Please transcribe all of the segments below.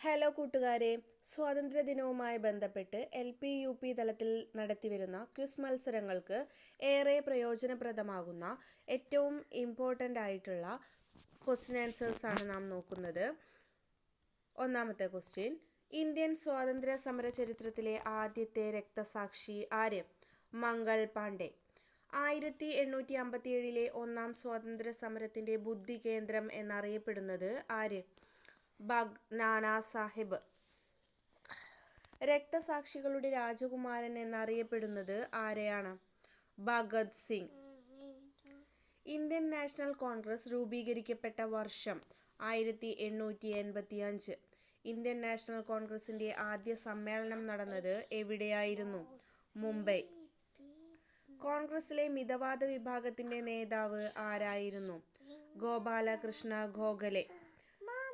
Hello കൂട്ടുകാരെ. സ്വാതന്ത്ര്യ ദിനവുമായി ബന്ധപ്പെട്ട് എൽ പി യു പി തലത്തിൽ നടത്തിവരുന്ന ക്വിസ് മത്സരങ്ങൾക്ക് ഏറെ പ്രയോജനപ്രദമാകുന്ന ഏറ്റവും ഇമ്പോർട്ടന്റ് ആയിട്ടുള്ള ക്വസ്റ്റ്യൻ ആൻസേഴ്സ് ആണ് നാം നോക്കുന്നത്. ഒന്നാമത്തെ ക്വസ്റ്റ്യൻ ഇന്ത്യൻ സ്വാതന്ത്ര്യ സമര ചരിത്രത്തിലെ ആദ്യത്തെ രക്തസാക്ഷി ആര്? മംഗൾ പാണ്ഡെ. ആയിരത്തി എണ്ണൂറ്റി അമ്പത്തി ഏഴിലെ ഒന്നാം സ്വാതന്ത്ര്യ സമരത്തിന്റെ ബുദ്ധി കേന്ദ്രം എന്നറിയപ്പെടുന്നത് ആര്? ബഗ് നാനാ സാഹിബ് രക്തസാക്ഷികളുടെ രാജകുമാരൻ എന്നറിയപ്പെടുന്നത് ആരെയാണ്? Bhagat Singh. Indian National Congress രൂപീകരിക്കപ്പെട്ട വർഷം ആയിരത്തി എണ്ണൂറ്റി എൺപത്തി അഞ്ച് ഇന്ത്യൻ നാഷണൽ കോൺഗ്രസിന്റെ ആദ്യ സമ്മേളനം നടന്നത് എവിടെയായിരുന്നു? മുംബൈ. കോൺഗ്രസിലെ മിതവാദ വിഭാഗത്തിന്റെ നേതാവ് ആരായിരുന്നു? ഗോപാലകൃഷ്ണ ഗോഖലെ.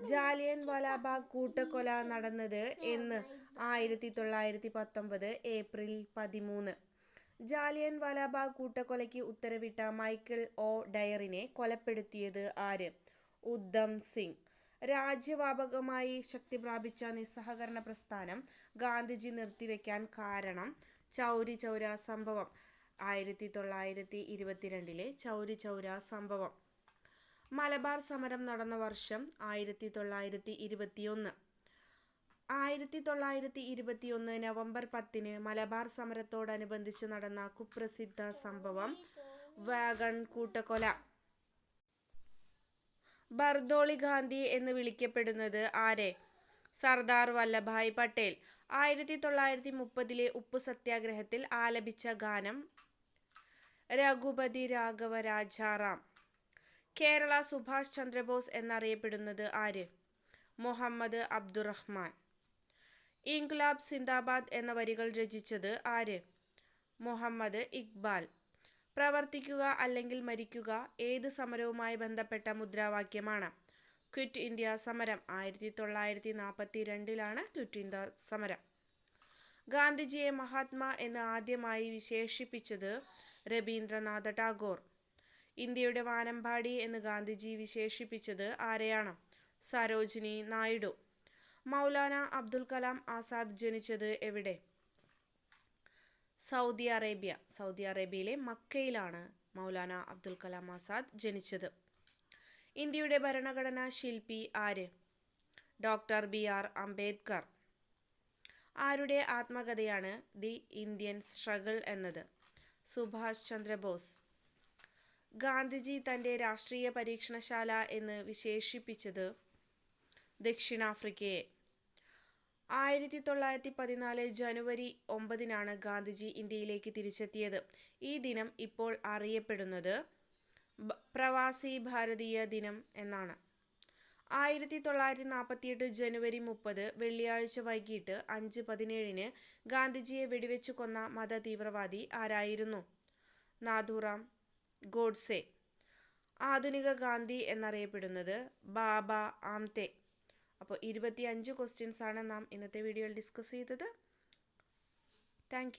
ജാലിയൻ വാലാബാഗ് കൂട്ടക്കൊല നടന്നത് എന്ന് ആയിരത്തി തൊള്ളായിരത്തി പത്തൊമ്പത് ഏപ്രിൽ പതിമൂന്ന്. ജാലിയൻ വാലാബാഗ് കൂട്ടക്കൊലയ്ക്ക് ഉത്തരവിട്ട മൈക്കിൾ ഒ. ഡയറിനെ കൊലപ്പെടുത്തിയത് ആര്? ഉദ്ധം സിംഗ്. രാജ്യവ്യാപകമായി ശക്തി പ്രാപിച്ച നിസ്സഹകരണ പ്രസ്ഥാനം ഗാന്ധിജി നിർത്തിവെക്കാൻ കാരണം ചൗരി ചൗര സംഭവം. ആയിരത്തി തൊള്ളായിരത്തി ഇരുപത്തിരണ്ടിലെ ചൗരി ചൗര സംഭവം. മലബാർ സമരം നടന്ന വർഷം ആയിരത്തി തൊള്ളായിരത്തി ഇരുപത്തിയൊന്ന് ആയിരത്തി തൊള്ളായിരത്തി ഇരുപത്തിയൊന്ന് നവംബർ പത്തിന് മലബാർ സമരത്തോടനുബന്ധിച്ച് നടന്ന കുപ്രസിദ്ധ സംഭവം വാഗൺ കൂട്ടക്കൊല. ബർദോളി ഗാന്ധി എന്ന് വിളിക്കപ്പെടുന്നത് ആരെ? സർദാർ വല്ലഭായ് പട്ടേൽ. ആയിരത്തി തൊള്ളായിരത്തി മുപ്പതിലെ ഉപ്പു സത്യാഗ്രഹത്തിൽ ആലപിച്ച ഗാനം രഘുപതി രാഘവ രാജാറാം. കേരള സുഭാഷ് ചന്ദ്രബോസ് എന്നറിയപ്പെടുന്നത് ആര്? മുഹമ്മദ് അബ്ദുറഹ്മാൻ. ഇൻക്ലാബ് സിന്ദാബാദ് എന്ന വരികൾ രചിച്ചത് ആര്? മുഹമ്മദ് ഇക്ബാൽ. പ്രവർത്തിക്കുക അല്ലെങ്കിൽ മരിക്കുക ഏത് സമരവുമായി ബന്ധപ്പെട്ട മുദ്രാവാക്യമാണ്? ക്വിറ്റ് ഇന്ത്യ സമരം ആയിരത്തി തൊള്ളായിരത്തി നാൽപ്പത്തി രണ്ടിലാണ് ക്വിറ്റ് ഇന്ത്യ സമരം. ഗാന്ധിജിയെ മഹാത്മാ എന്ന് ആദ്യമായി വിശേഷിപ്പിച്ചത് രവീന്ദ്രനാഥ ടാഗോർ. ഇന്ത്യയുടെ വാനമ്പാടി എന്ന് ഗാന്ധിജി വിശേഷിപ്പിച്ചത് ആരെയാണ്? സരോജിനി നായിഡു. മൗലാന അബ്ദുൽ കലാം ആസാദ് ജനിച്ചത് എവിടെ? Saudi Arabia. സൗദി അറേബ്യയിലെ മക്കയിലാണ് മൗലാന അബ്ദുൽ കലാം ആസാദ് ജനിച്ചത്. ഇന്ത്യയുടെ ഭരണഘടനാ ശില്പി ആര്? Doctor B R Ambedkar. ആരുടെ ആത്മകഥയാണ് ദി ഇന്ത്യൻ സ്ട്രഗിൾ എന്നത്? സുഭാഷ് ചന്ദ്രബോസ്. ഗാന്ധിജി തന്റെ രാഷ്ട്രീയ പരീക്ഷണശാല എന്ന് വിശേഷിപ്പിച്ചത് ദക്ഷിണാഫ്രിക്കയെ. ആയിരത്തി തൊള്ളായിരത്തി പതിനാല് ജനുവരി ഒമ്പതിനാണ് ഗാന്ധിജി ഇന്ത്യയിലേക്ക് തിരിച്ചെത്തിയത്. ഈ ദിനം ഇപ്പോൾ അറിയപ്പെടുന്നത് പ്രവാസി ഭാരതീയ ദിനം എന്നാണ്. ആയിരത്തി തൊള്ളായിരത്തി നാൽപ്പത്തിയെട്ട് ജനുവരി മുപ്പത് വെള്ളിയാഴ്ച വൈകിട്ട് അഞ്ച് പതിനേഴിന് ഗാന്ധിജിയെ വെടിവെച്ചു കൊന്ന മത തീവ്രവാദി ആരായിരുന്നു? നാഥുറാം ഗോഡ്സെ. ആധുനിക ഗാന്ധി എന്നറിയപ്പെടുന്നത് ബാബ ആംതെ. അപ്പോൾ ഇരുപത്തി അഞ്ച് ക്വസ്റ്റ്യൻസാണ് നാം ഇന്നത്തെ വീഡിയോയിൽ ഡിസ്കസ് ചെയ്തത്. താങ്ക്